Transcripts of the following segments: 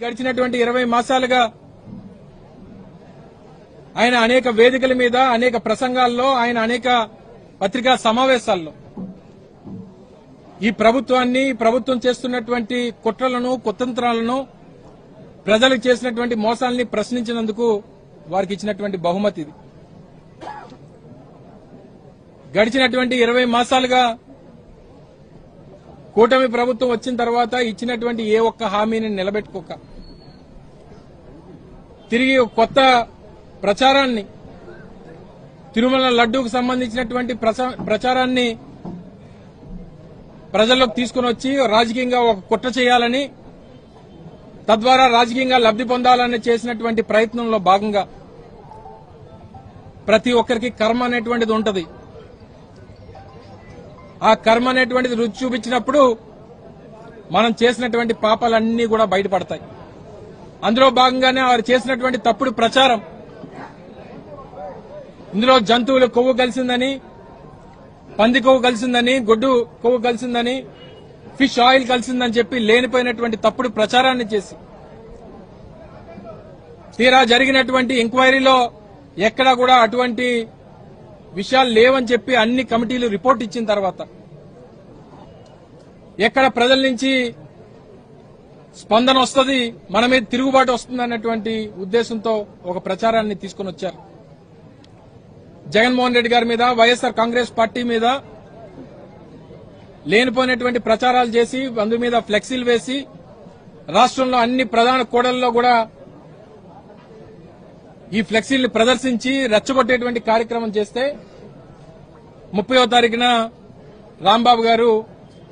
గడిచినటువంటి ఇరవై మాసాలుగా ఆయన అనేక వేదికల మీద అనేక ప్రసంగాల్లో ఆయన అనేక పత్రికా సమావేశాల్లో ఈ ప్రభుత్వాన్ని ప్రభుత్వం చేస్తున్నటువంటి కుట్రలను కుతంత్రాలను ప్రజలకు చేసినటువంటి మోసాలని ప్రశ్నించినందుకు వారికి ఇచ్చినటువంటి బహుమతి ఇది. గడిచినటువంటి ఇరవై మాసాలుగా కూటమి ప్రభుత్వం వచ్చిన తర్వాత ఇచ్చినటువంటి ఏ ఒక్క హామీని నిలబెట్టుకోక తిరిగి కొత్త ప్రచారాన్ని తిరుమల లడ్డూకు సంబంధించినటువంటి ప్రచారాన్ని ప్రజల్లోకి తీసుకుని వచ్చి రాజకీయంగా ఒక కుట్ర చేయాలని తద్వారా రాజకీయంగా లబ్ధి పొందాలని చేసినటువంటి ప్రయత్నంలో భాగంగా ప్రతి ఒక్కరికి కర్మ అనేటువంటిది ఉంటది. ఆ కర్మ అనేటువంటిది రుచి చూపించినప్పుడు మనం చేసినటువంటి పాపాలన్నీ కూడా బయటపడతాయి. అందులో భాగంగానే వారు చేసినటువంటి తప్పుడు ప్రచారం. ఇందులో జంతువులు కొవ్వు కలిసిందని పంది కొవ్వు కలిసిందని గొడ్డు కొవ్వు కలిసిందని ఫిష్ ఆయిల్ కలిసిందని చెప్పి లేనిపోయినటువంటి తప్పుడు ప్రచారాన్ని చేసి తీరా జరిగినటువంటి ఎంక్వైరీలో ఎక్కడా కూడా అటువంటి విషయాలు లేవని చెప్పి అన్ని కమిటీలు రిపోర్ట్ ఇచ్చిన తర్వాత ఎక్కడ ప్రజల నుంచి స్పందన వస్తుంది మన మీద తిరుగుబాటు వస్తుంది అన్నటువంటి ఉద్దేశంతో ఒక ప్రచారాన్ని తీసుకుని వచ్చారు. జగన్మోహన్ రెడ్డి గారి మీద వైఎస్ఆర్ కాంగ్రెస్ పార్టీ మీద లేనిపోయినటువంటి ప్రచారాలు చేసి అందు మీద ఫ్లెక్సీలు వేసి రాష్ట్రంలో అన్ని ప్రధాన కూడల్లో కూడా ఈ ఫ్లెక్సీల్ని ప్రదర్శించి రెచ్చగొట్టేటువంటి కార్యక్రమం చేస్తే ముప్పయో తారీఖున రాంబాబు గారు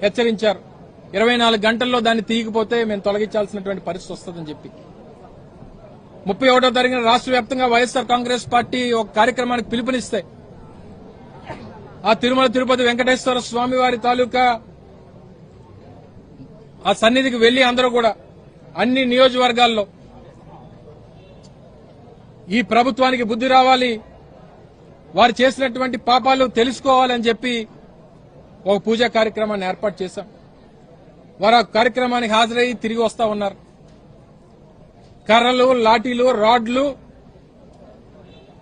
హెచ్చరించారు. ఇరవై నాలుగు గంటల్లో దాన్ని తీయకపోతే మేము తొలగించాల్సినటువంటి పరిస్థితి వస్తుందని చెప్పి. ముప్పై ఒకటో తారీఖున రాష్ట్ర వ్యాప్తంగా వైఎస్ఆర్ కాంగ్రెస్ పార్టీ ఒక కార్యక్రమానికి పిలుపునిస్తే ఆ తిరుమల తిరుపతి వెంకటేశ్వర స్వామి వారి తాలూకా ఆ సన్నిధికి వెళ్ళి అందరూ కూడా అన్ని నియోజకవర్గాల్లో ఈ ప్రభుత్వానికి బుద్ధి రావాలి. వారు చేసినటువంటి పాపాలు తెలుసుకోవాలని చెప్పి ఒక పూజా కార్యక్రమాన్ని ఏర్పాటు చేశాం. వారు ఆ కార్యక్రమానికి హాజరై తిరిగి వస్తా ఉన్నారు. కర్రలు లాఠీలు రాడ్లు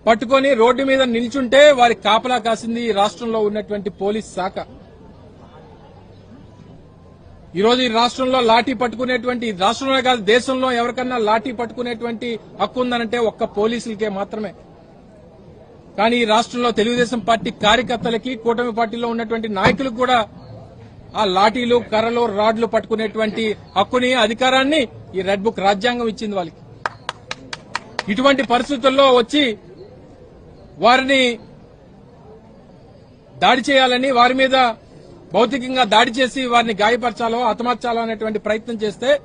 పట్టుకొని రోడ్డు మీద నిల్చుంటే వారి కాపలా కాసింది ఈ రాష్ట్రంలో ఉన్నటువంటి పోలీస్ శాఖ. ఈరోజు ఈ రాష్ట్రంలో లాఠీ పట్టుకునేటువంటి ఈ రాష్ట్రంలో కాదు దేశంలో ఎవరికన్నా లాఠీ పట్టుకునేటువంటి హక్కు ఉందనంటే ఒక్క పోలీసులకే మాత్రమే. కానీ ఈ రాష్ట్రంలో తెలుగుదేశం పార్టీ కార్యకర్తలకి కూటమి పార్టీలో ఉన్నటువంటి నాయకులకు కూడా ఆ లాఠీలు కర్రలు రాడ్లు పట్టుకునేటువంటి హక్కుని అధికారాన్ని ఈ రెడ్ బుక్ రాజ్యాంగం ఇచ్చింది వాళ్ళకి. ఇటువంటి పరిస్థితుల్లో వచ్చి వారిని దాడి చేయాలని వారి మీద భౌతికంగా దాడి చేసి వారిని గాయపరచాలో హతమార్చాలో అనేటువంటి ప్రయత్నం చేస్తే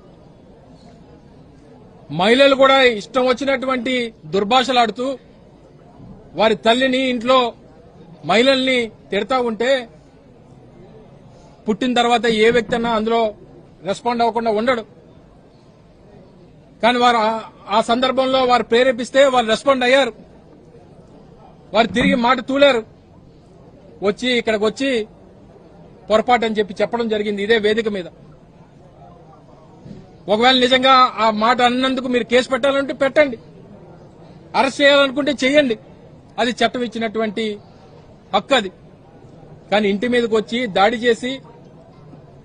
మహిళలు కూడా ఇష్టం వచ్చినటువంటి దుర్భాషలాడుతూ వారి తల్లిని ఇంట్లో మహిళల్ని తిడతా ఉంటే పుట్టిన తర్వాత ఏ వ్యక్తి అన్నా అందులో రెస్పాండ్ అవ్వకుండా ఉండడు. కానీ వారు ఆ- సందర్భంలో వారు ప్రేరేపిస్తే వారు రెస్పాండ్ అయ్యారు. వారు తిరిగి మాట తూలారు. వచ్చి ఇక్కడికి వచ్చి పొరపాటు అని చెప్పి చెప్పడం జరిగింది ఇదే వేదిక మీద. ఒకవేళ నిజంగా ఆ మాట అన్నందుకు మీరు కేసు పెట్టాలంటే పెట్టండి. అరెస్ట్ చేయాలనుకుంటే చేయండి అది చట్టం ఇచ్చినటువంటి హక్కు అది. కానీ ఇంటి మీదకి వచ్చి దాడి చేసి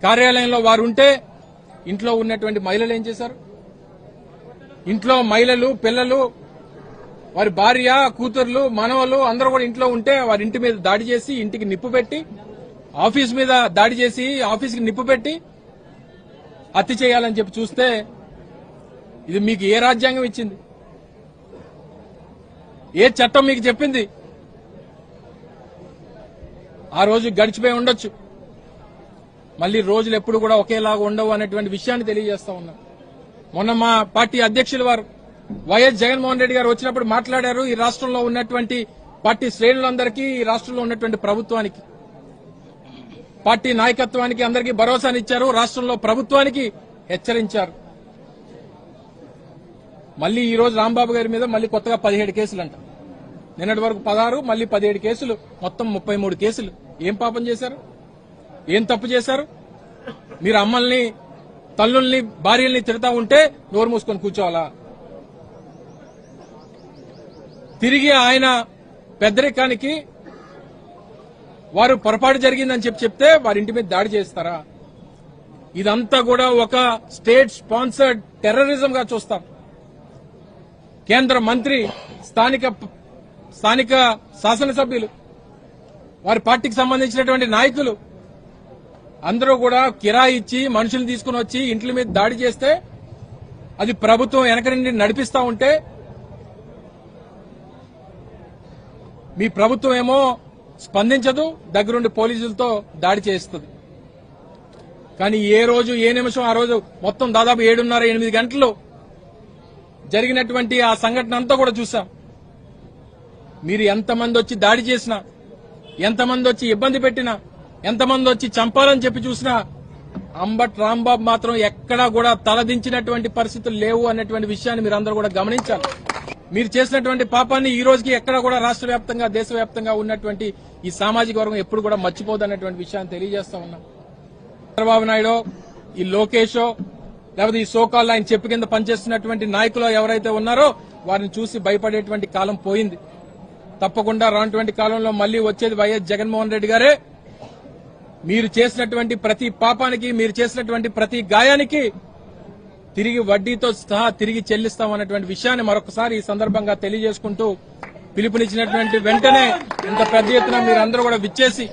కార్యాలయంలో వారు ఉంటే ఇంట్లో ఉన్నటువంటి మహిళలు ఏం చేశారు? ఇంట్లో మహిళలు పిల్లలు వారి భార్య కూతుర్లు మనవలు అందరూ కూడా ఇంట్లో ఉంటే వారి ఇంటి మీద దాడి చేసి ఇంటికి నిప్పు పెట్టి ఆఫీస్ మీద దాడి చేసి ఆఫీస్కి నిప్పు పెట్టి హత్య చేయాలని చెప్పి చూస్తే ఇది మీకు ఏ రాజ్యాంగం ఇచ్చింది? ఏ చట్టం మీకు చెప్పింది? ఆ రోజు గడిచిపోయి ఉండొచ్చు. మళ్ళీ రోజులు ఎప్పుడు కూడా ఒకేలాగా ఉండవు అనేటువంటి విషయాన్ని తెలియజేస్తా ఉన్నా. మొన్న మా పార్టీ అధ్యక్షులు వారు వైఎస్ జగన్మోహన్ రెడ్డి గారు వచ్చినప్పుడు మాట్లాడారు ఈ రాష్ట్రంలో ఉన్నటువంటి పార్టీ శ్రేణులందరికీ ఈ రాష్ట్రంలో ఉన్నటువంటి ప్రభుత్వానికి. పార్టీ నాయకత్వానికి అందరికీ భరోసానిచ్చారు రాష్ట్రంలో ప్రభుత్వానికి హెచ్చరించారు. మళ్ళీ ఈ రోజు రాంబాబు గారి మీద మళ్ళీ కొత్తగా పదిహేడు కేసులు అంట నిన్నటి వరకు పదహారు మళ్ళీ పదిహేడు కేసులు మొత్తం ముప్పై మూడు కేసులు. ఏం పాపం చేశారు? ఏం తప్పు చేశారు? మీరు అమ్మల్ని తల్లుల్ని భార్యల్ని తిడతా ఉంటే నోరు మూసుకొని కూర్చోవాలా? తిరిగి ఆయన పెద్దరికానికి వారు పొరపాటు జరిగిందని చెప్పి చెప్తే వారి ఇంటి మీద దాడి చేస్తారా? ఇదంతా కూడా ఒక స్టేట్ స్పాన్సర్డ్ టెర్రరిజం గా చూస్తాం. కేంద్ర మంత్రి స్థానిక స్థానిక శాసనసభ్యులు వారి పార్టీకి సంబంధించినటువంటి నాయకులు అందరూ కూడా కిరాయి ఇచ్చి మనుషులు తీసుకుని వచ్చి ఇంట్ల మీద దాడి చేస్తే అది ప్రభుత్వం వెనక నుండి నడిపిస్తా ఉంటే మీ ప్రభుత్వం ఏమో స్పందించదు దగ్గరుండి పోలీసులతో దాడి చేస్తుంది కానీ ఏ రోజు ఏ నిమిషం ఆ రోజు మొత్తం దాదాపు ఏడున్నర ఎనిమిది గంటలు జరిగినటువంటి ఆ సంఘటన అంతా కూడా చూసాం మీరు ఎంతమంది వచ్చి దాడి చేసినా ఎంతమంది వచ్చి ఇబ్బంది పెట్టినా ఎంతమంది వచ్చి చంపాలని చెప్పి చూసినా అంబట్ రాంబాబు మాత్రం ఎక్కడా కూడా తలదించినటువంటి పరిస్థితులు లేవు అన్నటువంటి విషయాన్ని మీరు అందరూ కూడా గమనించాలి. మీరు చేసినటువంటి పాపాన్ని ఈ రోజుకి ఎక్కడ కూడా రాష్ట్ర వ్యాప్తంగా దేశవ్యాప్తంగా ఉన్నటువంటి ఈ సామాజిక వర్గం ఎప్పుడు కూడా మర్చిపోతున్నటువంటి విషయాన్ని తెలియజేస్తా ఉన్నాం. చంద్రబాబు నాయుడు ఈ లోకేషో లేకపోతే ఈ సోకాల్ ఆయన చెప్పు కింద పనిచేస్తున్నటువంటి నాయకులు ఎవరైతే ఉన్నారో వారిని చూసి భయపడేటువంటి కాలం పోయింది. తప్పకుండా రానటువంటి కాలంలో మళ్ళీ వచ్చేది వైఎస్ జగన్మోహన్ రెడ్డి గారే. మీరు చేసినటువంటి ప్రతి పాపానికి మీరు చేసినటువంటి ప్రతి గాయానికి తిరిగి వడ్డీతో సహా తిరిగి చెల్లిస్తామన్నటువంటి విషయాన్ని మరొకసారి ఈ సందర్భంగా తెలియజేసుకుంటూ పిలుపునిచ్చినటువంటి వెంటనే ఇంత పెద్ద ఎత్తున మీరందరూ కూడా విచ్చేసి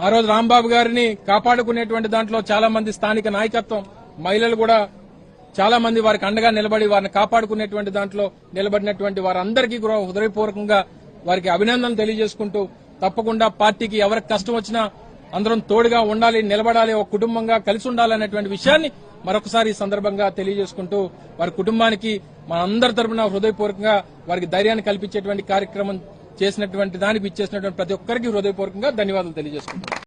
ఆ రోజు రాంబాబు గారిని కాపాడుకునేటువంటి దాంట్లో చాలా మంది స్థానిక నాయకత్వం మహిళలు కూడా చాలా మంది వారికి అండగా నిలబడి వారిని కాపాడుకునేటువంటి దాంట్లో నిలబడినటువంటి వారందరికీ కూడా హృదయపూర్వకంగా వారికి అభినందనలు తెలియజేసుకుంటూ తప్పకుండా పార్టీకి ఎవరికి కష్టం వచ్చినా అందరం తోడుగా ఉండాలి నిలబడాలి ఒక కుటుంబంగా కలిసి ఉండాలనేటువంటి విషయాన్ని మరొకసారి ఈ సందర్భంగా తెలియజేసుకుంటూ వారి కుటుంబానికి మనందరి తరపున హృదయపూర్వకంగా వారికి ధైర్యాన్ని కల్పించేటువంటి కార్యక్రమం చేసినటువంటి దానికి ఇచ్చేసినటువంటి ప్రతి ఒక్కరికి హృదయపూర్వకంగా ధన్యవాదాలు తెలియజేసుకుంటాం